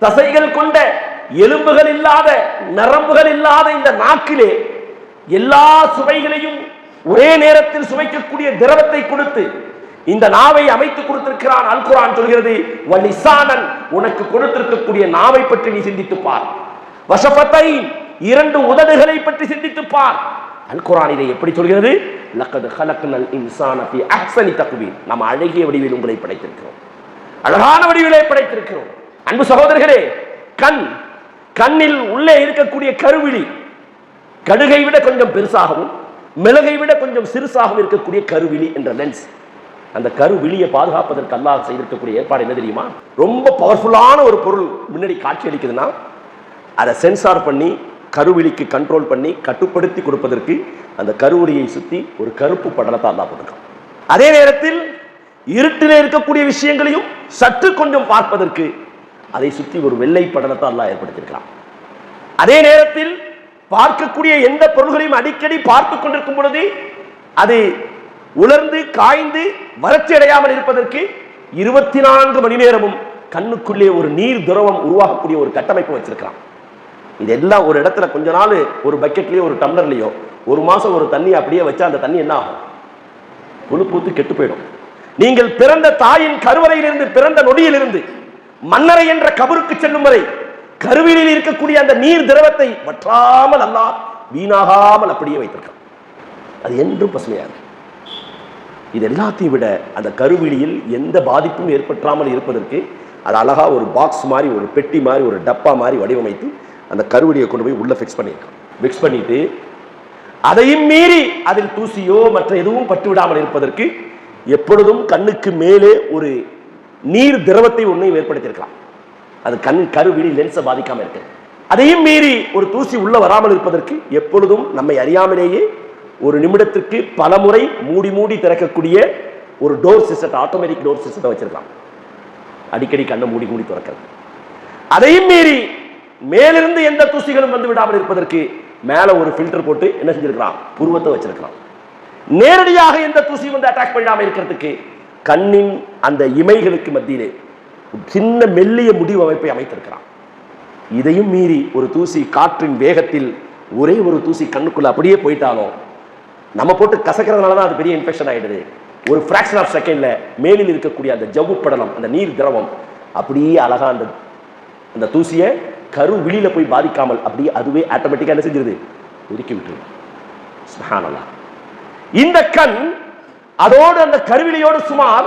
தசைகள் கொண்ட எலும்புகள் இல்லாத நரம்புகள் இல்லாத இந்த நாக்கிலே எல்லா சுவைகளையும் ஒரே நேரத்தில் சுவைக்கக்கூடிய திரவத்தை கொடுத்து இந்த நாவை அமைத்து கொடுத்திருக்கிறான் அல் குர்ஆன் சொல்கிறது வலிசானன் உனக்கு கொடுத்திருக்கக்கூடிய நாவை பற்றி நீ சிந்தித்துப் பார். வசபத்தை இரண்டு உதடுகளை பற்றி சிந்தித்துப் பார். அல் இதை எப்படி சொல்கிறது? லக்கது ஹலக்கல் இன்சான ஃபி அஹ்சனி தக்வீம் நம்ம அழகிய வடிவில் உங்களை படைத்திருக்கிறோம். அழகான வடிவிலே படைத்திருக்கிறோம். அன்பு சகோதரர்களே கண் கண்ணில் உள்ளே இருக்கக்கூடிய கருவிழி கடுகை விட கொஞ்சம் பெருசாகவும் மிளகை விட கொஞ்சம் சிறுசாகவும் இருக்கக்கூடிய கருவிழி என்ற லென்ஸ் அந்த கருவிழியை பாதுகாப்பதற்கு அல்லாஹ் செய்திருக்கக்கூடிய ஏற்பாடு என்ன தெரியுமா? ரொம்ப பவர்ஃபுல்லான ஒரு பொருள் முன்னாடி காட்சி அளிக்குதுன்னா அதை சென்சார் பண்ணி கருவிழிக்கு கண்ட்ரோல் பண்ணி கட்டுப்படுத்தி கொடுப்பதற்கு அந்த கருவிழியை சுற்றி ஒரு கருப்பு படலத்தை அல்லா போட்டிருக்கான். அதே நேரத்தில் இருட்டிலே இருக்கக்கூடிய விஷயங்களையும் சற்று கொஞ்சம் பார்ப்பதற்கு அதை சுற்றி ஒரு வெள்ளை படலத்தை எல்லாம் ஏற்படுத்தியிருக்கிறான். அதே நேரத்தில் பார்க்கக்கூடிய எந்த பொருள்களையும் அடிக்கடி பார்த்து கொண்டிருக்கும் பொழுது அது உலர்ந்து காய்ந்து வறட்சி அடையாமல் இருப்பதற்கு இருபத்தி நான்கு மணி நேரமும் கண்ணுக்குள்ளே ஒரு நீர் துரவம் உருவாகக்கூடிய ஒரு கட்டமைப்பு வச்சிருக்கிறான். இதெல்லாம் ஒரு இடத்துல கொஞ்ச நாள் ஒரு பக்கெட்லயோ ஒரு டம்ளர்லயோ ஒரு மாசம் ஒரு தண்ணி அப்படியே வச்சா அந்த தண்ணி என்ன ஆகும்? புழு பூத்து கெட்டு போயிடும். நீங்கள் பிறந்த தாயின் கருவறையிலிருந்து பிறந்த நொடியிலிருந்து மன்னரை என்ற கபருக்கு செல்லும் வரை கருவிலில் இருக்கக்கூடிய அந்த நீர் திரவத்தை வற்றாமல் அல்லா வீணாகாமல் அப்படியே வைத்திருக்கான் அது என்றும் பசுமையாக இது எல்லாத்தையும் விட அந்த கருவிழியில் எந்த பாதிப்பும் ஏற்பட்டாமல் இருப்பதற்கு அது அழகா ஒரு பாக்ஸ் மாதிரி ஒரு பெட்டி மாதிரி ஒரு டப்பா மாதிரி வடிவமைத்து அந்த கருவிழியை கொண்டு போய் உள்ள ஃபிக்ஸ் பண்ணியிருக்கான். ஃபிக்ஸ் பண்ணிட்டு அதையும் மீறி அதில் தூசியோ மற்ற எதுவும் பட்டு விடாமல் இருப்பதற்கு எப்பொழுதும் கண்ணுக்கு மேலே ஒரு நீர் திரவத்தை ஒன்றையும் ஏற்படுத்தியிருக்கலாம் அது கண் கருவிழி லென்ஸை பாதிக்காமல் இருக்கு. அதையும் மீறி ஒரு தூசி உள்ள வராமல் இருப்பதற்கு எப்பொழுதும் நம்மை அறியாமலேயே ஒரு நிமிடத்திற்கு பல முறை மூடி மூடி திறக்கக்கூடிய ஒரு டோர் சிஸ்டத்தை ஆட்டோமேட்டிக் டோர் சிஸ்டத்தை வச்சிருக்கலாம். அடிக்கடி கண்ணை மூடி மூடி திறக்கிறது. அதையும் மீறி மேலிருந்து எந்த தூசிகளும் வந்து விடாமல் இருப்பதற்கு மேல ஒரு ஃபில்டர் போட்டு என்ன செஞ்சிருக்கிறான் புருவத்தை வச்சிருக்கிறான் நேரடியாக எந்த தூசி வந்து அட்டாக் பண்ணாமல் இருக்கிறதுக்கு கண்ணின் அந்த இமைகளுக்கு மத்தியிலே சின்ன மெல்லிய முடிவு அமைப்பை அமைத்திருக்கிறான். இதையும் மீறி ஒரு தூசி காற்றின் வேகத்தில் ஒரே ஒரு தூசி கண்ணுக்குள்ள அப்படியே போயிட்டாலும் நம்ம போட்டு கசக்கிறதுனால தான் அது பெரிய இன்ஃபெக்ஷன் ஆகிடுது ஒரு ஃப்ராக்ஷன் ஆஃப் செகண்டில் மேலில் இருக்கக்கூடிய அந்த ஜவ்வு படலம் அந்த நீர் திரவம் அப்படியே அழகா அந்த அந்த தூசியை கரு விழியில் போய் பாதிக்காமல் அப்படியே அதுவே ஆட்டோமேட்டிக்காக என்ன செஞ்சிருது? ஒதுக்கி விட்டுருது இந்த கண் அதோடு அந்த கருவிலையோடு சுமார்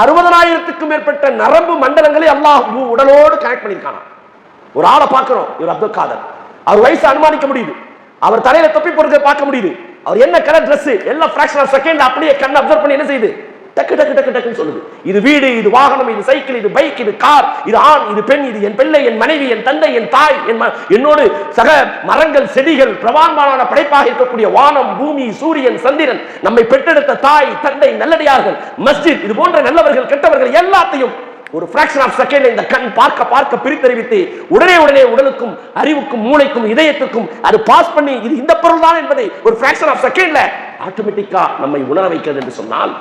அறுபதனாயிரத்துக்கும் மேற்பட்ட நரம்பு மண்டலங்களை அல்லாஹ் உ- உடலோடு கனெக்ட் பண்ணியிருக்கானா ஒரு ஆளை பார்க்கிறோம் இவர் அப்துல் காதர். அவர் வயசு அனுமானிக்க முடியுது. அவர் தலையில தொப்பி பொருட்கள் பார்க்க முடியுது. அவர் என்ன கலர் ட்ரெஸ் எல்லாம் ஃபிராக்ஷன் ஆஃப் செகண்ட் அப்படியே கண் அப்சர்வ் பண்ணி என்ன செய்யுது? டக்கு டக்கு டக்கு டக்குன்னு சொல்லுது. இது வீடு இது வாகனம் இது சைக்கிள் இது பைக் இது கார் இது ஆண் இது பெண் இது என் பிள்ளை என் மனைவி என் தந்தை என் தாய் என் என்னோடு சக மரங்கள் செடிகள் பிரமாண்டமான படைப்பாக இருக்கக்கூடிய வானம் பூமி சூரியன் சந்திரன் நம்மை பெற்றெடுத்த தாய் தந்தை நல்லடியார்கள் மஸ்ஜித் இது போன்ற நல்லவர்கள் கெட்டவர்கள் எல்லாத்தையும் ஒரு ஃபிராக்ஷன் ஆஃப் செகண்ட் இந்த கண் பார்க்க பார்க்க பிரித்தறிவித்து உடனே உடனே உடலுக்கும் அறிவுக்கும் மூளைக்கும் இதயத்துக்கும் அது பாஸ் பண்ணி இது இந்த பொருள் தான் என்பதை ஒரு ஃபிராக்ஷன் ஆஃப் செகண்ட்ல ஆட்டோமேட்டிக்கா நம்மை உணர வைக்கிறது என்று சொன்னால்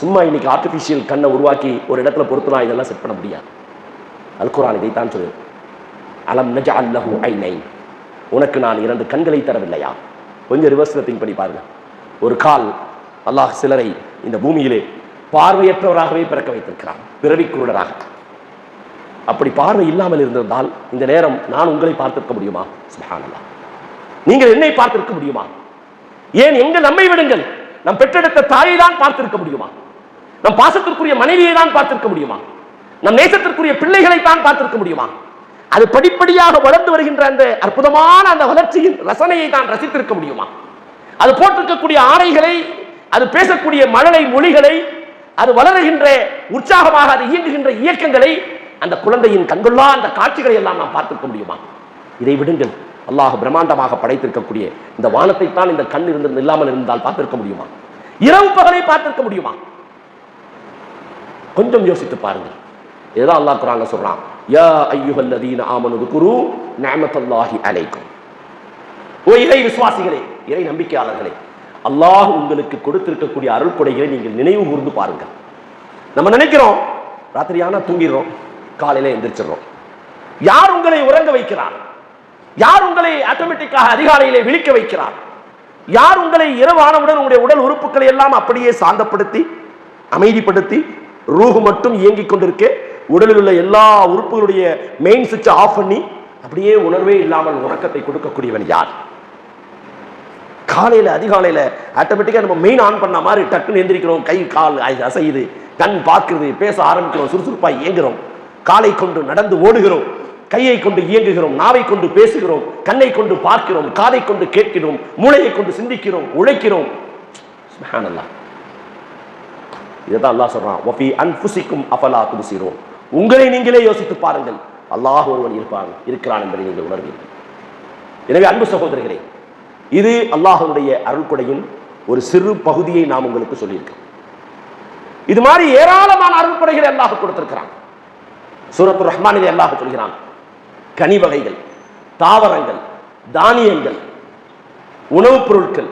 சும்மா இன்னைக்கு ஆர்டிஃபிஷியல் கண்ணை உருவாக்கி ஒரு இடத்துல பொறுத்துனா இதெல்லாம் செட் பண்ண முடியாது. அல்குரான் இதைத்தான் சொல்லுது. அலம் நஜஅல் லஹு ஐனைன். உனக்கு நான் இரண்டு கண்களை தரவில்லையா? கொஞ்சம் ரிவர்ஸில் திங்க் பண்ணி பாருங்க. ஒரு கால் அல்லாஹ் சிலரை இந்த பூமியிலே பார்வையற்றவராகவே பிறக்க வைத்திருக்கிறான் பிறவி குருடராக அப்படி பார்வை இல்லாமல் இருந்திருந்தால் இந்த நேரம் நான் உங்களை பார்த்திருக்க முடியுமா? சுப்ஹானல்லாஹ். நீங்கள் என்னை பார்த்திருக்க முடியுமா? ஏன் எங்க நம்மை விடுங்கள். நம் பெற்றெடுத்த தாயை தான் பார்த்திருக்க முடியுமா? நம் பாசத்திற்குரிய மனைவியை தான் பார்த்திருக்க முடியுமா? நம் நேசத்திற்குரிய பிள்ளைகளை தான் பார்த்திருக்க முடியுமா? அது படிப்படியாக வளர்ந்து வருகின்ற அந்த அற்புதமான அந்த வளர்ச்சியின் ரசனையை தான் ரசித்திருக்க முடியுமா? அது போட்டிருக்கக்கூடிய ஆடைகளை அது பேசக்கூடிய மழலை மொழிகளை அது வளருகின்ற உற்சாகமாக அது இயங்குகின்ற இயக்கங்களை அந்த குழந்தையின் கண்கொள்ளா அந்த காட்சிகளை எல்லாம் நாம் பார்த்திருக்க முடியுமா? இதை விடுங்கள். அல்லாஹ் பிரம்மாண்டமாக படைத்திருக்கக்கூடிய இந்த வானத்தை தான் இந்த கண் இருந்து இல்லாமல் இருந்தால் பார்த்திருக்க முடியுமா? இரவு பகலை பார்த்திருக்க முடியுமா? கொஞ்சம் யோசித்து பாருங்கள். இதுதான் அல்லாஹ் குரான்ல சொல்றான். யா ஐயுஹல்லதீன ஆமனது குரு நேமத்தல்லாஹி அலைக்கும். ஓ இறை விசுவாசிகளே இறை நம்பிக்கையாளர்களே அல்லாஹ் உங்களுக்கு கொடுத்திருக்கக்கூடிய அருள் கொடைகளை நீங்கள் நினைவு கூர்ந்து பாருங்கள். நம்ம நினைக்கிறோம் ராத்திரியானா தூங்கிடுறோம் காலையில எந்திரிச்சிடுறோம். யார் உங்களை உறங்க வைக்கிறார்? யார் உங்களை ஆட்டோமேட்டிக்காக அதிகாலையிலே விழிக்க வைக்கிறார்? யார் உங்களை இரவானவுடன் உங்களுடைய உடல் உறுப்புகளை எல்லாம் அப்படியே சாந்தப்படுத்தி அமைதிப்படுத்தி ரூஹு மட்டும் இயங்கிக் கொண்டிருக்கு உடலில் உள்ள எல்லா உறுப்புகளுடைய மெயின் சுவிட்சை ஆஃப் பண்ணி அப்படியே உணர்வே இல்லாமல் உறக்கத்தை கொடுக்கக்கூடியவன் யார்? காலையில் அதிகாலையில் ஆட்டோமேட்டிக்காக நம்ம மெயின் ஆன் பண்ண மாதிரி டக்குன்னு எந்திரிக்கிறோம் கை கால் அசையுது கண் பார்க்குறது பேச ஆரம்பிக்கிறோம் சுறுசுறுப்பாக இயங்குகிறோம். காலை கொண்டு நடந்து ஓடுகிறோம் கையை கொண்டு இயங்குகிறோம் நாவை கொண்டு பேசுகிறோம் கண்ணை கொண்டு பார்க்கிறோம் காதை கொண்டு கேட்கிறோம் மூளையை கொண்டு சிந்திக்கிறோம் உழைக்கிறோம். சுப்ஹானல்லாஹ். இதுதான் அல்லாஹ் சொல்றான். வஃபி அன்புசிக்கும் அஃபலா துபசிரோம் உங்களை நீங்களே யோசித்து பாருங்கள். அல்லாஹ் ஒருவன் இருப்பான் இருக்கிறான் என்பதை நீங்கள் உணர்வீர்கள். எனவே அன்பு சகோதரர்களே இது அல்லாஹனுடைய அருள்கொடையின் ஒரு சிறு பகுதியை நாம் உங்களுக்கு சொல்லியிருக்கோம். இது மாதிரி ஏராளமான அருள்கொடைகளை அல்லாஹ் கொடுத்திருக்கிறான். சூரத்து ரஹ்மானிலே அல்லாஹ் சொல்கிறான் கனி வகைகள் தாவரங்கள் தானியங்கள் உணவுப் பொருட்கள்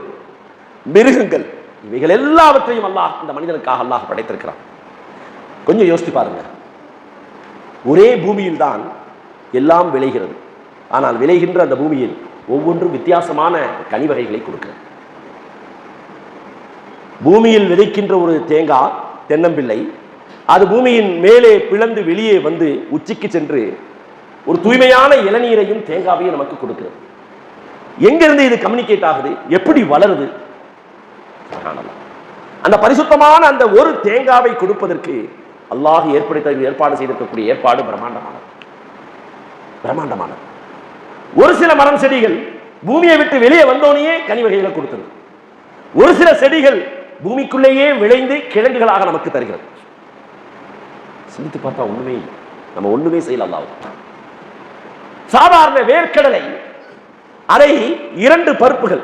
மிருகங்கள் இவைகள் எல்லாவற்றையும் அல்லாஹ் இந்த மனிதனுக்காக அல்லாஹ் படைத்திருக்கிறான். கொஞ்சம் யோசித்து பாருங்க. ஒரே பூமியில் தான் எல்லாம் விளைகிறது. ஆனால் விளைகின்ற அந்த பூமியில் ஒவ்வொன்றும் வித்தியாசமான கனி வகைகளை கொடுக்கிறது. பூமியில் விதைக்கின்ற ஒரு தேங்காய் தென்னம்பிள்ளை அது பூமியின் மேலே பிளந்து வெளியே வந்து உச்சிக்கு சென்று ஒரு தூய்மையான இளநீரையும் தேங்காவையும் நமக்கு கொடுக்கிறது. எங்கிருந்து இது கம்யூனிகேட் ஆகுது? எப்படி வளருது? அந்த பரிசுத்தமான அந்த ஒரு தேங்காவை கொடுப்பதற்கு அல்லாஹ் ஏற்படுத்த ஏற்பாடு செய்திருக்கக்கூடிய ஏற்பாடு பிரம்மாண்டமானது. பிரம்மாண்டமானது. ஒரு சில மரம் செடிகள் பூமியை விட்டு வெளியே வந்தோனையே கனி வகைகளை கொடுத்தது. ஒரு சில செடிகள் பூமிக்குள்ளேயே விளைந்து கிழங்குகளாக நமக்கு தருகிறது. சிந்தித்து பார்த்தா ஒண்ணுமே இல்லை. நம்ம ஒண்ணுமே செய்யலாம் சாதாரண வேர்க்கடலை அதை இரண்டு பருப்புகள்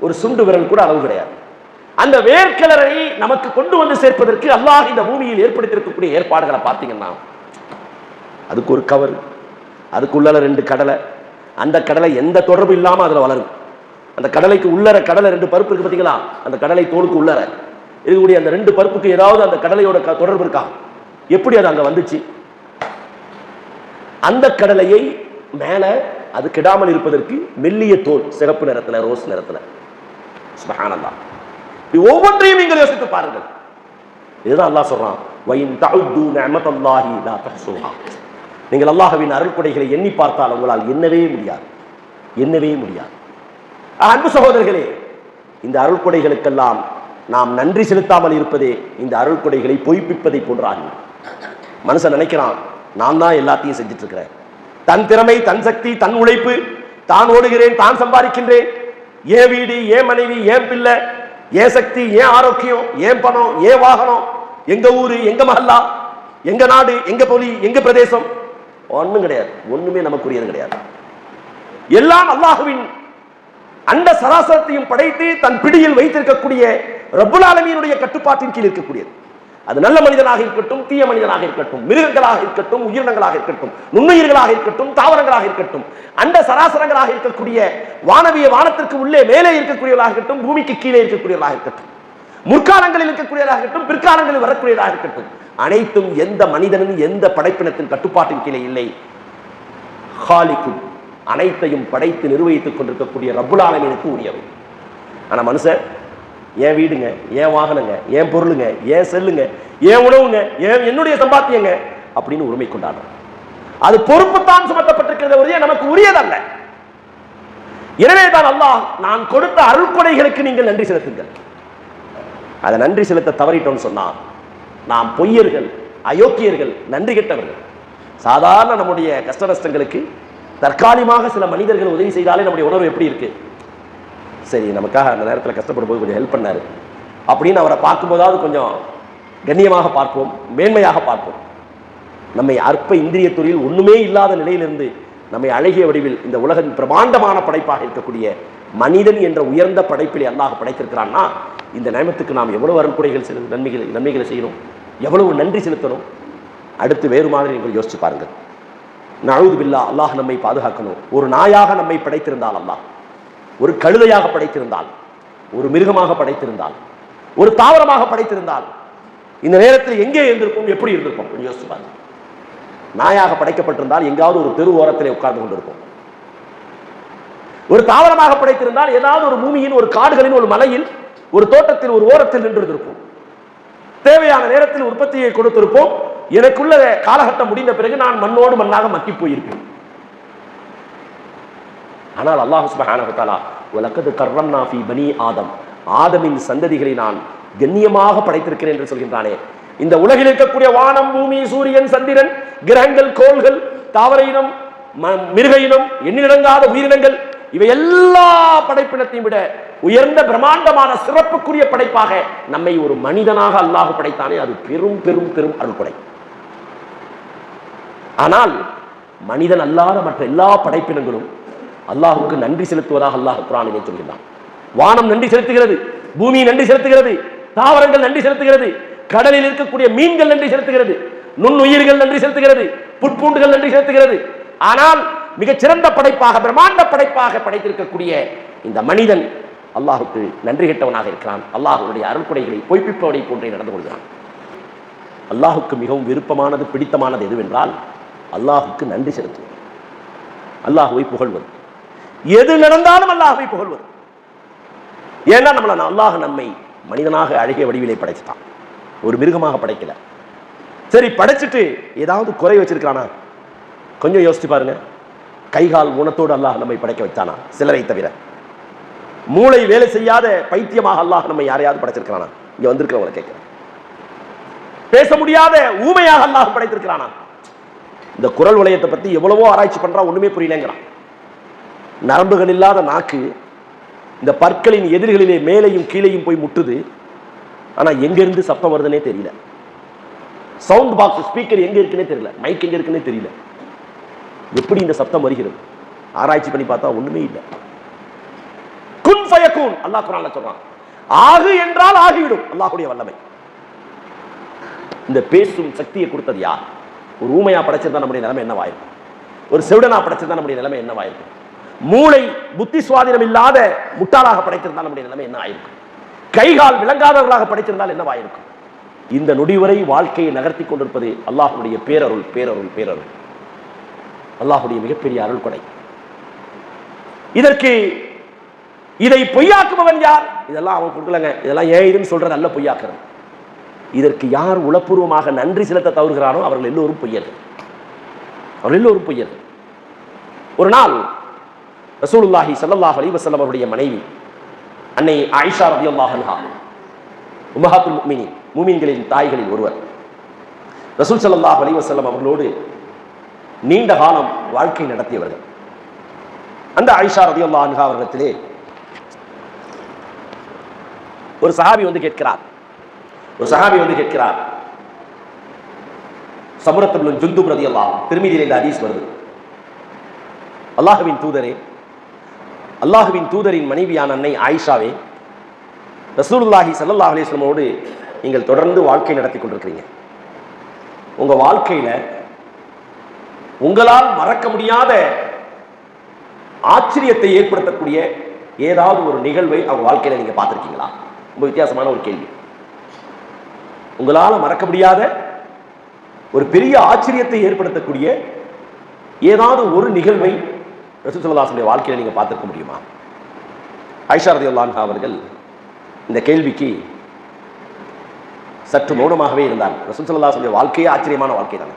ஒரு சுண்டு விரல் கூட அளவு கிடையாது. அந்த வேர்க்கலரை நமக்கு கொண்டு வந்து சேர்ப்பதற்கு அல்லாஹ் இந்த பூமியில் ஏற்படுத்தியிருக்கக்கூடிய ஏற்பாடுகளை பார்த்தீங்கன்னா அதுக்கு ஒரு கவர் அதுக்குள்ளால ரெண்டு கடலை. அந்த கடலை எந்த தொடர்பு இல்லாம அதுல வளரும். அந்த கடலைக்கு உள்ளர கடலை ரெண்டு பருப்பு இருக்கு பார்த்தீங்களா? அந்த கடலை தோலுக்கு உள்ளர. இருக்கக்கூடிய அந்த ரெண்டு பருப்புக்கு ஏதாவது அந்த கடலையோட தொடர்பு இருக்கா? எப்படி அது அங்க வந்துச்சு? அந்த கடலையை மேல அது கெடாமல் இருப்பதற்கு மெல்லிய தோல் சிகப்பு நிறத்துல ரோஸ் நிறத்துல. சுபஹானல்லாஹ் இப்படி ஒவ்வொன்றையும் நீங்கள் யோசித்து பாருங்கள். இதுதான் அல்லாஹ் சொல்றான். வயின் தகுது நிஅமத்தல்லாஹி லா தஹ்சுஹா. நீங்கள் அல்லாஹ்வின் அருள்கொடைகளை எண்ணி பார்த்தால் உங்களால் எண்ணவே முடியாது. எண்ணவே முடியாது. அன்பு சகோதரர்களே இந்த அருள்கொடைகளுக்கெல்லாம் நாம் நன்றி செலுத்தாமல் இருப்பதே இந்த அருள்கொடைகளை பொய்ப்பிப்பதை போன்றாகும். மனுஷன் நினைக்கிறான் நான் தான் எல்லாத்தையும் செஞ்சுட்டு இருக்கிறேன் தன் திறமை தன் சக்தி தன் உழைப்பு தான் ஓடுகிறேன் தான் சம்பாதிக்கின்றேன். ஏன் வீடு ஏன் மனைவி ஏன் பிள்ளை ஏன் சக்தி ஏன் ஆரோக்கியம் ஏன் பணம் ஏன் வாகனம் எங்க ஊரு எங்க மகல்லா எங்க நாடு எங்க பொலி எங்க பிரதேசம்? ஒண்ணும் கிடையாது. ஒண்ணுமே நமக்குரியது கிடையாது. எல்லாம் அல்லாஹுவின் அண்ட சராசரத்தையும் படைத்து தன் பிடியில் வைத்திருக்கக்கூடிய ரபுல் ஆலமியினுடைய கட்டுப்பாட்டின் கீழ் இருக்கக்கூடியது. அது நல்ல மனிதனாக இருக்கட்டும் தீய மனிதனாக இருக்கட்டும் மிருகங்களாக இருக்கட்டும் உயிரினங்களாக இருக்கட்டும் நுண்ணுயிர்களாக இருக்கட்டும் தாவரங்களாக இருக்கட்டும் அண்ட சராசரங்களாக இருக்கக்கூடிய வானவிய வானத்திற்கு உள்ளே மேலே இருக்கக்கூடியவர்களாக இருக்கட்டும் பூமிக்கு கீழே இருக்கக்கூடியவர்களாக இருக்கட்டும் முற்காலங்களில் இருக்கக்கூடியதாக இருக்கட்டும் பிற்காலங்களில் வரக்கூடியதாக இருக்கட்டும் அனைத்தும் எந்த மனிதனும் எந்த படைப்பினத்தின் கட்டுப்பாட்டின் கீழே இல்லை. ஹாலிக்கும் அனைத்தையும் படைத்து நிர்வகித்துக் கொண்டிருக்கக்கூடிய ரப்புல் உரியவை. ஆனா மனுஷன் ஏன் வீடுங்க ஏன் வாகனங்க ஏன் பொருளுங்க ஏன் செல்லுங்க ஏன் உணவுங்க ஏன் என்னுடைய சம்பாத்தியங்க அப்படின்னு உரிமை கொண்டாடுறோம். அது பொறுப்புத்தான் சுமத்தப்பட்டிருக்கிறது உரிய நமக்கு உரியதல்ல. எனவே தான் அல்லாஹ் நான் கொடுத்த அருள்கொடைகளுக்கு நீங்கள் நன்றி செலுத்துங்கள். அதை நன்றி செலுத்த தவறிட்டோம்னு சொன்னா நாம் பொய்யர்கள் அயோக்கியர்கள் நன்றி கெட்டவர்கள் சாதாரண நம்முடைய கஷ்ட நஷ்டங்களுக்கு தற்காலிகமாக சில மனிதர்கள் உதவி செய்தாலே நம்முடைய உணர்வு எப்படி இருக்கு? சரி நமக்காக அந்த நேரத்தில் கஷ்டப்படும் போது கொஞ்சம் ஹெல்ப் பண்ணாரு. அப்படின்னு அவரை பார்க்கும்போதாவது கொஞ்சம் கண்ணியமாக பார்ப்போம் மேன்மையாக பார்ப்போம். நம்மை அற்ப இந்திரிய துறையில் ஒண்ணுமே இல்லாத நிலையிலிருந்து நம்மை அழகிய வடிவில் இந்த உலகின் பிரமாண்டமான படைப்பாக இருக்கக்கூடிய மனிதன் என்ற உயர்ந்த படைப்பில் அல்லாஹ் படைத்திருக்கிறான்னா இந்த நேமத்துக்கு நாம் எவ்வளவு அருள்குறைகள் செலு நன்மைகளை நன்மைகளை செய்யணும் எவ்வளவு நன்றி செலுத்தணும்? அடுத்து வேறு மாதிரி நீங்கள் யோசிச்சு பாருங்கள். நழுது பில்லா அல்லாஹ் நம்மை பாதுகாக்கணும். ஒரு நாயாக நம்மை படைத்திருந்தால் அல்லாஹ். ஒரு கழுதையாக படைத்திருந்தால் ஒரு மிருகமாக படைத்திருந்தால் ஒரு தாவரமாக படைத்திருந்தால் இந்த நேரத்தில் எங்கே இருந்திருப்போம் எப்படி இருந்திருப்போம்? கொஞ்சம் யோசிச்சு பாருங்க. நாயாக படைக்கப்பட்டிருந்தால் எங்காவது ஒரு தெரு ஓரத்திலே உட்கார்ந்து கொண்டிருக்கும் ஒரு தாவரமாக படைத்திருந்தால் ஏதாவது ஒரு பூமியின் ஒரு காடுகளின் ஒரு மலையில் ஒரு தோட்டத்தில் ஒரு ஓரத்தில் நின்றிருந்திருப்போம். தேவையான நேரத்தில் உற்பத்தியை கொடுத்திருப்போம். எனக்குள்ள காலகட்டம் முடிந்த பிறகு நான் மண்ணோடு மண்ணாக மக்கி போயிருப்பேன். ஆனால் அல்லாஹு சுப்ஹானஹு உலகது தஆலா கர்ரம்னா பனி ஆதம். ஆதமின் சந்ததிகளை நான் கண்ணியமாக படைத்திருக்கிறேன் என்று சொல்கின்றானே. இந்த உலகில் இருக்கக்கூடிய வானம் பூமி சூரியன் சந்திரன் கிரகங்கள் கோள்கள் தாவர இனம் ம- மிருக இனம் எண்ணிலடங்காத உயிரினங்கள் இவை எல்லா படைப்பினத்தையும் விட உயர்ந்த பிரம்மாண்டமான சிறப்புக்குரிய படைப்பாக நம்மை ஒரு மனிதனாக அல்லாஹ் படைத்தானே. அது பெரும் பெரும் பெரும் அருள்படை ஆனால் மனிதன் அல்லாத மற்ற எல்லா படைப்பினங்களும் அல்லாஹுக்கு நன்றி செலுத்துவதாக அல்லாஹ் குரானிலே சொல்கிறான். வானம் நன்றி செலுத்துகிறது பூமி நன்றி செலுத்துகிறது தாவரங்கள் நன்றி செலுத்துகிறது கடலில் இருக்கக்கூடிய மீன்கள் நன்றி செலுத்துகிறது நுண்ணுயிர்கள் நன்றி செலுத்துகிறது புட்பூண்டுகள் நன்றி செலுத்துகிறது. ஆனால் மிகச் சிறந்த படைப்பாக பிரம்மாண்ட படைப்பாக படைத்திருக்கக்கூடிய இந்த மனிதன் அல்லாஹுக்கு நன்றி கெட்டவனாக இருக்கிறான். அல்லாஹுடைய அருள்குடைகளை பொய்ப்பிப்பவனை போன்றே நடந்து கொள்கிறான். அல்லாஹுக்கு மிகவும் விருப்பமானது பிடித்தமானது எதுவென்றால் அல்லாஹுக்கு நன்றி செலுத்துவது. அல்லாஹுவை புகழ்வது. எது நடந்தாலும் அல்லாஹை புகழ்வது. ஏன்னா நம்மள அல்லாஹ் நம்மை மனிதனாக அழகிய வடிவிலே படைச்சிட்டான். ஒரு மிருகமாக படைக்கல. சரி படைச்சிட்டு ஏதாவது குறை வச்சிருக்கானா கொஞ்சம் யோசிச்சு பாருங்க. கை கால் ஊனத்தோடு அல்லாஹ் நம்மை படைக்க வச்சானா சிலரை தவிர. மூளை வேலை செய்யாத பைத்தியமாக அல்லாஹ் நம்மை யாரையாவது படைச்சிருக்கிறானா? இங்க வந்திருக்கிறவங்களை கேட்கிறேன். பேச முடியாத ஊமையாக அல்லாஹ் படைத்திருக்கிறானா? இந்த குரல் வளையத்தை பத்தி எவ்வளவோ ஆராய்ச்சி பண்றா ஒண்ணுமே புரியலங்கிறான். நரம்புகள் இல்லாத நாக்கு இந்த பற்களின் எதிர்களிலே மேலேயும் கீழேயும் போய் முட்டுது. ஆனா எங்கிருந்து சத்தம் வருதுன்னே தெரியல. சவுண்ட் பாக்ஸ் ஸ்பீக்கர் எங்க இருக்குன்னே தெரியல. மைக் எங்க இருக்குன்னே தெரியல. எப்படி இந்த சத்தம் வருகிறது? ஆராய்ச்சி பண்ணி பார்த்தா ஒண்ணுமே இல்லை. குன் ஃபயகூன் அல்லாஹ் குர்ஆன்ல சொல்றான். ஆகு என்றால் ஆகிவிடும் அல்லாஹ்வுடைய வல்லமை. இந்த பேசும் சக்தியை கொடுத்தது யார்? ஒரு ஊமையா படைச்சிருந்தா நம்முடைய நிலைமை என்னவாயிருக்கும்? ஒரு செவிடனா படைச்சிருந்தா நம்முடைய நிலைமை என்னவாயிருக்கும்? மூளை புத்தி சுவாதீனம் இல்லாத முட்டாளாக படைத்திருந்தால் நம்முடைய நிலைமை என்ன ஆயிருக்கும் கைகால் விளங்காதவர்களாக படைத்திருந்தால் என்னவாயிருக்கும் இந்த நொடி வரை வாழ்க்கையை நகர்த்தி கொண்டிருப்பது அல்லாஹுடைய பேரருள் பேரருள் பேரருள். அல்லாஹுடைய மிகப்பெரிய அருள் கொடை இதற்கு இதை பொய்யாக்குபவன் யார்? இதெல்லாம் அவன் கொடுக்கலங்க. இதெல்லாம் ஏன் இதுன்னு சொல்ற நல்ல பொய்யாக்குறது. இதற்கு யார் உளப்பூர்வமாக நன்றி செலுத்த தவறுகிறாரோ அவர்கள் எல்லோரும் பொய்யர்கள். அவர்கள் எல்லோரும் பொய்யர்கள். ஒரு நாள் ரசூலுல்லாஹி சல்லாஹ் அலி வசல்லம் அவருடைய மனைவி அன்னை ஆயிஷா ரலியல்லாஹு அல்லாஹன்ஹா உமஹாத்துல் முக்மினி மூமின்களின் தாய்களில் ஒருவர். ரசூல் சல்லாஹ் அலி வசல்லம் அவர்களோடு நீண்ட காலம் வாழ்க்கை நடத்தியவர்கள். அந்த ஆயிஷா ரலியல்லாஹு அன்ஹா அவர்களிடத்திலே ஒரு சஹாபி வந்து கேட்கிறார். ஒரு சஹாபி வந்து கேட்கிறார். சமுரத்தபுல் ஜுந்துப் அல்லாஹ் திருமதியில் இந்த ஹதீஸ் வருது. அல்லாஹுவின் தூதரே அல்லாஹுவின் தூதரின் மனைவியான அன்னை ஆயிஷாவே ரசூலுல்லாஹி ஸல்லல்லாஹு அலிஸ்லமோடு நீங்கள் தொடர்ந்து வாழ்க்கை நடத்தி கொண்டிருக்கிறீங்க. உங்கள் வாழ்க்கையில் உங்களால் மறக்க முடியாத ஆச்சரியத்தை ஏற்படுத்தக்கூடிய ஏதாவது ஒரு நிகழ்வை அவங்க வாழ்க்கையில நீங்கள் பார்த்துருக்கீங்களா? ரொம்ப வித்தியாசமான ஒரு கேள்வி. உங்களால் மறக்க முடியாத ஒரு பெரிய ஆச்சரியத்தை ஏற்படுத்தக்கூடிய ஏதாவது ஒரு நிகழ்வை ரசூசல்லாசனுடைய வாழ்க்கையில் நீங்கள் பார்த்துருக்க முடியுமா? ஐஷாரதி அல்லான்ஹா அவர்கள் இந்த கேள்விக்கு சற்று மௌனமாகவே இருந்தார். ரசூசல்லாசனுடைய வாழ்க்கையே ஆச்சரியமான வாழ்க்கை தானே?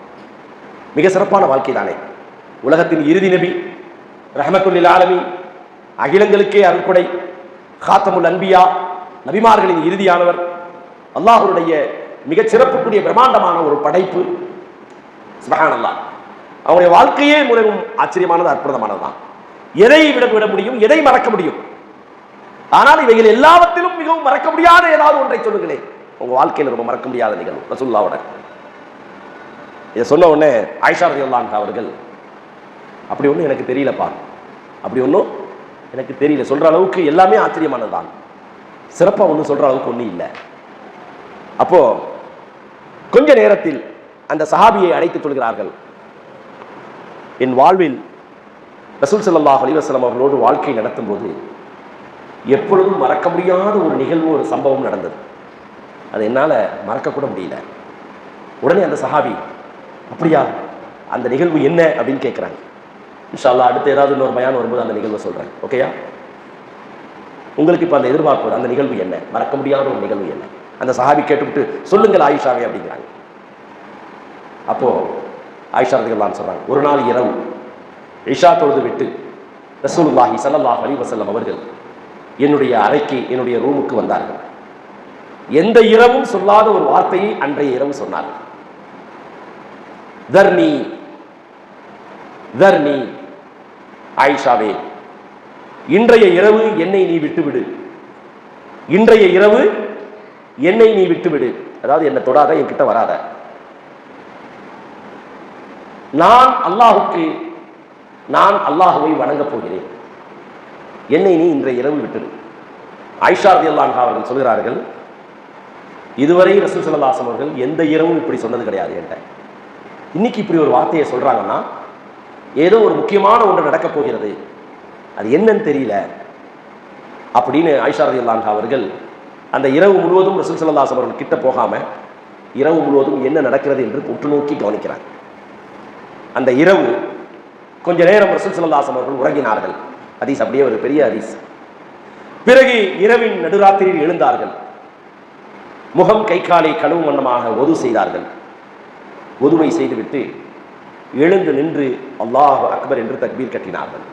மிக சிறப்பான வாழ்க்கை தானே? உலகத்தின் இறுதி நபி ரஹமத்துல்லில் ஆலமி அகிலங்களுக்கே அருள்கொடை காத்தமுல் அன்பியா நபிமார்களின் இறுதியானவர் அல்லாஹருடைய மிகச் சிறப்புக்குரிய பிரம்மாண்டமான ஒரு படைப்பு. சுபஹான் அல்லாஹ் அவருடைய வாழ்க்கையே முறையும் ஆச்சரியமானது அற்புதமானது தான் எதை விட விட முடியும்? எதை மறக்க முடியும்? ஆனால் இவைகள் எல்லாவற்றிலும் மிகவும் மறக்க முடியாத ஏதாவது ஒன்றை சொல்லுங்களேன். உங்க வாழ்க்கையில் ரொம்ப மறக்க முடியாத நிகழ்வு ரசுல்லாவோட இதை சொன்ன உடனே ஆயிஷா ரதியுல்லான் அவர்கள் அப்படி ஒன்றும் எனக்கு தெரியலப்பா. அப்படி ஒன்றும் எனக்கு தெரியல. சொல்ற அளவுக்கு எல்லாமே ஆச்சரியமானது தான் சிறப்பாக ஒன்றும் சொல்ற அளவுக்கு ஒன்றும் இல்லை. அப்போ கொஞ்ச நேரத்தில் அந்த சஹாபியை அழைத்து சொல்கிறார்கள். என் வாழ்வில் ரசூல் சல்லாஹ் அலைஹி அவர்களோடு வாழ்க்கை நடத்தும் போது எப்பொழுதும் மறக்க முடியாத ஒரு நிகழ்வு ஒரு சம்பவம் நடந்தது. அது என்னால் மறக்கக்கூட முடியல. உடனே அந்த சஹாபி அப்படியா? அந்த நிகழ்வு என்ன? அப்படின்னு கேட்குறாங்க இன்ஷால்லா அடுத்து ஏதாவது இன்னொரு பயான் வரும்போது அந்த நிகழ்வை சொல்கிறேன் ஓகேயா? உங்களுக்கு இப்போ அந்த எதிர்பார்ப்பு அந்த நிகழ்வு என்ன? மறக்க முடியாத ஒரு நிகழ்வு என்ன? அந்த சஹாபி கேட்டுவிட்டு சொல்லுங்கள் ஆயிஷாவே அப்படிங்கிறாங்க. அப்போது ஆயிஷா ரதிகள்லாம் சொல்றாங்க. ஒரு நாள் இரவு இஷா தொழுது விட்டு ரசூலுல்லாஹி சல்லாஹ் அலி வசல்லம் அவர்கள் என்னுடைய அறைக்கு என்னுடைய ரூமுக்கு வந்தார்கள். எந்த இரவும் சொல்லாத ஒரு வார்த்தையை அன்றைய இரவு சொன்னார்கள். தர்னி தர்னி ஆயிஷாவே இன்றைய இரவு என்னை நீ விட்டுவிடு. இன்றைய இரவு என்னை நீ விட்டுவிடு. அதாவது என்னை தொடாத என்கிட்ட வராத. நான் அல்லாஹுக்கு நான் அல்லாஹுவை வணங்கப் போகிறேன். என்னை நீ இன்றைய இரவு விட்டது ஐஷா ரலியல்லாஹு அவர்கள் சொல்கிறார்கள் இதுவரை ரசூல் சல்லாசம் அவர்கள் எந்த இரவும் இப்படி சொன்னது கிடையாது என்கிட்ட இன்னைக்கு இப்படி ஒரு வார்த்தையை சொல்கிறாங்கன்னா ஏதோ ஒரு முக்கியமான ஒன்று நடக்கப் போகிறது. அது என்னன்னு தெரியல. அப்படின்னு ஐஷா ரலியல்லாஹு அன்ஹா அவர்கள் அந்த இரவு முழுவதும் ரசூல் ஸல்லல்லாஹு அவர்கள் கிட்ட போகாமல் இரவு முழுவதும் என்ன நடக்கிறது என்று உற்று நோக்கி கவனிக்கிறார். அந்த இரவு கொஞ்ச நேரம் ரசூல் அவர்கள் உறங்கினார்கள். ஹதீஸ் அப்படியே ஒரு பெரிய ஹதீஸ். பிறகு இரவின் நடுராத்திரியில் எழுந்தார்கள். முகம் கை காலை கழுவு வண்ணமாக ஒது செய்தார்கள். ஒதுவை செய்துவிட்டு எழுந்து நின்று அல்லாஹ் அக்பர் என்று தக்பீர் கட்டினார்கள்.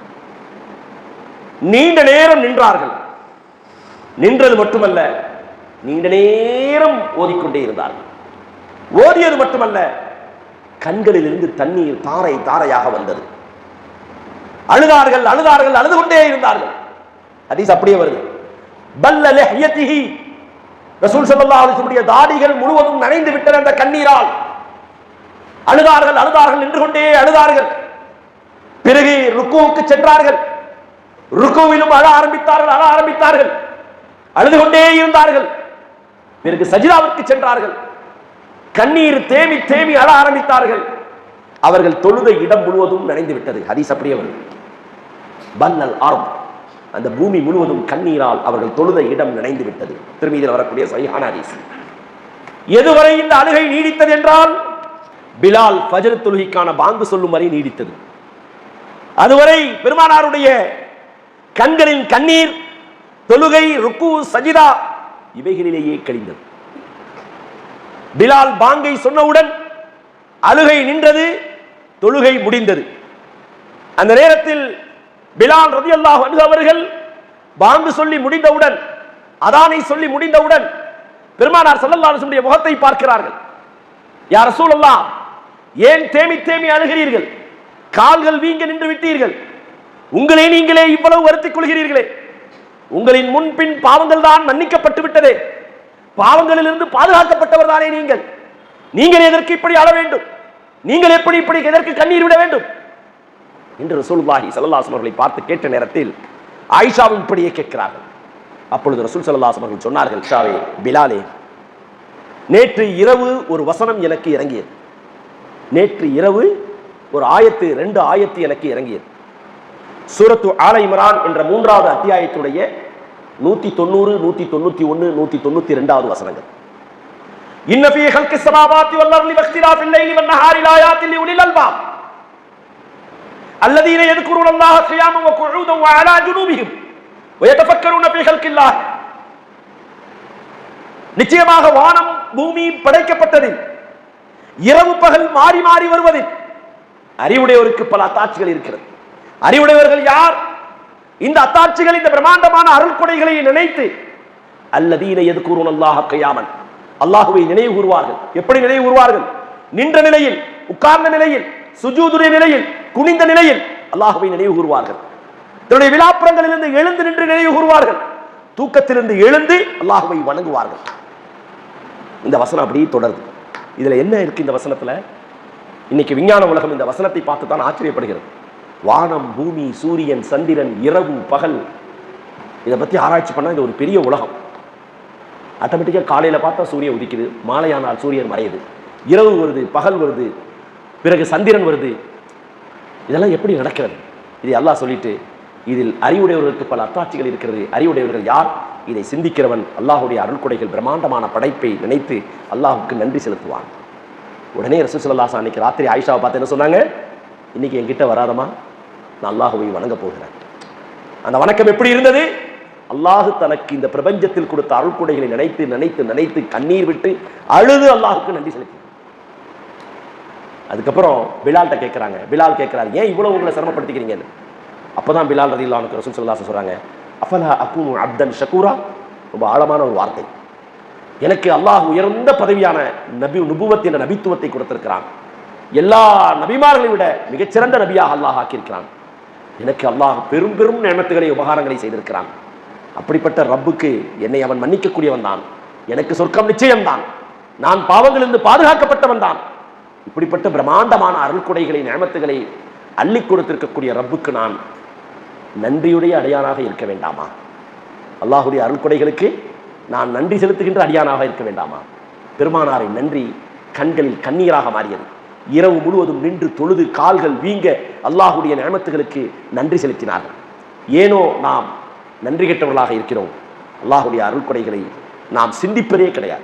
நீண்ட நேரம் நின்றார்கள். நின்றது மட்டுமல்ல நீண்ட நேரம் ஓதிக்கொண்டே இருந்தார்கள். ஓதியது மட்டுமல்ல கண்களிலிருந்து தண்ணீர் தாரை தாரையாக வந்தது. அழுதார்கள் அழுதார்கள் அழுது கொண்டே இருந்தார்கள். ஹதீஸ் அப்படியே வருது. பல்ல லஹ்யதிஹி ரசூல் ஸல்லல்லாஹு அலைஹி வஸல்லம் தாடிகள் முழுவதும் நனைந்து விட்டன அந்த கண்ணீரால். அழுதார்கள் அழுதார்கள் நின்று கொண்டே அழுதார்கள். பிறகு ருக்குவுக்கு சென்றார்கள். ருக்குவிலும் அழ ஆரம்பித்தார்கள் அழ ஆரம்பித்தார்கள். அழுது கொண்டே இருந்தார்கள். பிறகு சஜிதாவிற்கு சென்றார்கள். கண்ணீர் தேமி தேமி அழ ஆரம்பித்தார்கள். அவர்கள் தொழுத இடம் முழுவதும் நனைந்து விட்டது. ஹதீஸ் அப்படியே வருது. பல்லல் ஆரம் அந்த பூமி முழுவதும் கண்ணீரால் அவர்கள் தொழுத இடம் நினைந்து விட்டது. திருமீதியில் வரக்கூடிய சைஹான ஹதீஸ். எதுவரை இந்த அழுகை நீடித்தது என்றால் பிலால் ஃபஜர் தொழுகைக்கான பாங்கு சொல்லும் வரை நீடித்தது. அதுவரை பெருமானாருடைய கண்களின் கண்ணீர் தொழுகை ருக்கு சஜிதா இவைகளிலேயே கழிந்தது. பிலால் பாங்கை சொன்னவுடன் அழுகை நின்றது தொழுகை முடிந்தது. அந்த நேரத்தில் பிலால் ரதி அல்லாஹ் அவர்கள் பாங்கு சொல்லி முடிந்தவுடன் அதானை சொல்லி முடிந்தவுடன் பெருமானார் ஸல்லல்லாஹு முகத்தை பார்க்கிறார்கள். யார் சூழல்லா ஏன் தேமி தேமி அழுகிறீர்கள்? கால்கள் வீங்க நின்று விட்டீர்கள். உங்களை நீங்களே இவ்வளவு வருத்திக் கொள்கிறீர்களே. உங்களின் முன்பின் பாவங்கள் தான் மன்னிக்கப்பட்டு விட்டதே. பாவங்களிலிருந்து பாதுகாக்கப்பட்டவர் தானே நீங்கள்? நீங்கள் எதற்கு இப்படி அழ வேண்டும்? நீங்கள் எப்படி இப்படி எதற்கு கண்ணீர் விட வேண்டும்? என்று ரசூலுல்லாஹி ஸல்லல்லாஹு அலைஹி அவர்களை பார்த்து கேட்ட நேரத்தில் ஆயிஷாவும் இப்படியே கேட்கிறார்கள். அப்பொழுது ரசூல் ஸல்லல்லாஹு அலைஹி அவர்கள் சொன்னார்கள் ஷாவே பிலாலே நேற்று இரவு ஒரு வசனம் எனக்கு இறங்கியது. நேற்று இரவு ஒரு ஆயத்து ரெண்டு ஆயத்து எனக்கு இறங்கியது. சூரத்து ஆலை இம்ரான் என்ற மூன்றாவது அத்தியாயத்துடைய நூத்தி தொண்ணூறு நூத்தி தொண்ணூத்தி ஒன்னு நூத்தி தொண்ணூத்தி ரெண்டாவது வசனங்கள் இன்ன ஃபீ ஹல்கி ஸமாவாத்தி வல் அர்லி வக்திலாஃபில் லைலி வன் நஹாரி லாயாத்தின் லிஉலில் அல்பாப் الذين يذكرون الله قياما وقعودا وعلى جنوبهم ويتفكرون في خلق الله நிச்சயமாக வானம் பூமி படைக்கப்பட்டதில் இரவு பகல் மாறி மாறி வருவதில் அறிவுடையவருக்கு பல அத்தாட்சிகள் இருக்கிறது அறிவுடையவர்கள் யார் இந்த அத்தாட்சிகள் இந்த பிரம்மாண்டமான அருள் கொடைகளை நினைத்து அல்லதீன எது கூறுவன் அல்லாஹ் கையாமன் அல்லாஹுவை நினைவு கூறுவார்கள். எப்படி நினைவு கூறுவார்கள்? நின்ற நிலையில் உட்கார்ந்த நிலையில் சுஜூதுடைய நிலையில் குனிந்த நிலையில் அல்லாஹுவை நினைவு கூறுவார்கள். தன்னுடைய விழாப்புறங்களிலிருந்து எழுந்து நின்று நினைவு கூறுவார்கள். தூக்கத்திலிருந்து எழுந்து அல்லாஹுவை வணங்குவார்கள். இந்த வசனம் அப்படியே தொடருது. இதுல என்ன இருக்கு இந்த வசனத்துல? இன்னைக்கு விஞ்ஞான உலகம் இந்த வசனத்தை பார்த்து தான் ஆச்சரியப்படுகிறது. வானம் பூமி சூரியன் சந்திரன் இரவு பகல். இதை பற்றி ஆராய்ச்சி பண்ணால் இது ஒரு பெரிய உலகம். ஆட்டோமேட்டிக்காக காலையில் பார்த்தா சூரியன் உதிக்குது. மாலையானால் சூரியன் மறையுது. இரவு வருது பகல் வருது பிறகு சந்திரன் வருது. இதெல்லாம் எப்படி நடக்கிறது? இது அல்லாஹ் சொல்லிட்டு இதில் அறிவுடையவர்களுக்கு பல அத்தாட்சிகள் இருக்கிறது. அறிவுடையவர்கள் யார்? இதை சிந்திக்கிறவன் அல்லாஹுடைய அருள்கொடைகள் பிரம்மாண்டமான படைப்பை நினைத்து அல்லாஹுக்கு நன்றி செலுத்துவான். உடனே ரசூசல்லாசா அன்னைக்கு ராத்திரி ஆயிஷாவை பார்த்து என்ன சொன்னாங்க? இன்னைக்கு என்கிட்ட வராதமா நான் அல்லாஹுவை வணங்க போகிறேன். அந்த வணக்கம் எப்படி இருந்தது? அல்லாஹ் தனக்கு இந்த பிரபஞ்சத்தில் கொடுத்த அருள்குடைகளை நினைத்து நினைத்து நினைத்து கண்ணீர் விட்டு அழுது அல்லாஹுக்கு நன்றி செலுத்தி அதுக்கப்புறம் பிலால்கிட்ட கேட்குறாங்க பிலால் கேட்குறாரு ஏன் இவ்வளவு உங்களை சிரமப்படுத்திக்கிறீங்கன்னு அப்பதான் பிலால் ரதி இல்லாமல் ரசூல் ஸல்லல்லாஹு சொல்கிறாங்க சொல்றாங்க அஃபலா அப்பு அப்தன் ஷக்கூரா ரொம்ப ஆழமான ஒரு வார்த்தை. எனக்கு அல்லாஹ் உயர்ந்த பதவியான நபி நுபுவத் என்ற நபித்துவத்தை கொடுத்திருக்கிறான். எல்லா நபிமார்களை விட மிகச்சிறந்த நபியாக அல்லாஹ் ஆக்கியிருக்கிறான். எனக்கு அல்லாஹ் பெரும் பெரும் நியமத்துகளை உபகாரங்களை செய்திருக்கிறான். அப்படிப்பட்ட ரப்புக்கு என்னை அவன் மன்னிக்கக்கூடியவன் தான். எனக்கு சொர்க்கம் நிச்சயம்தான் நான் பாவங்களிலிருந்து பாதுகாக்கப்பட்டவன் தான். இப்படிப்பட்ட பிரம்மாண்டமான அருள்கொடைகளை நியமத்துகளை அள்ளி கொடுத்திருக்கக்கூடிய ரப்புக்கு நான் நன்றியுடைய அடையானாக இருக்க வேண்டாமா? அல்லாஹுடைய அருள்கொடைகளுக்கு நான் நன்றி செலுத்துகின்ற அடியானாக இருக்க வேண்டாமா? பெருமானாரை நன்றி கண்களில் கண்ணீராக மாறியது. இரவு முழுவதும் நின்று தொழுது கால்கள் வீங்க அல்லாஹுடைய நியமத்துகளுக்கு நன்றி செலுத்தினார்கள். ஏனோ நாம் நன்றி கெட்டவர்களாக இருக்கிறோம். அல்லாஹுடைய அருள்கொடைகளை நாம் சிந்திப்பதே கிடையாது.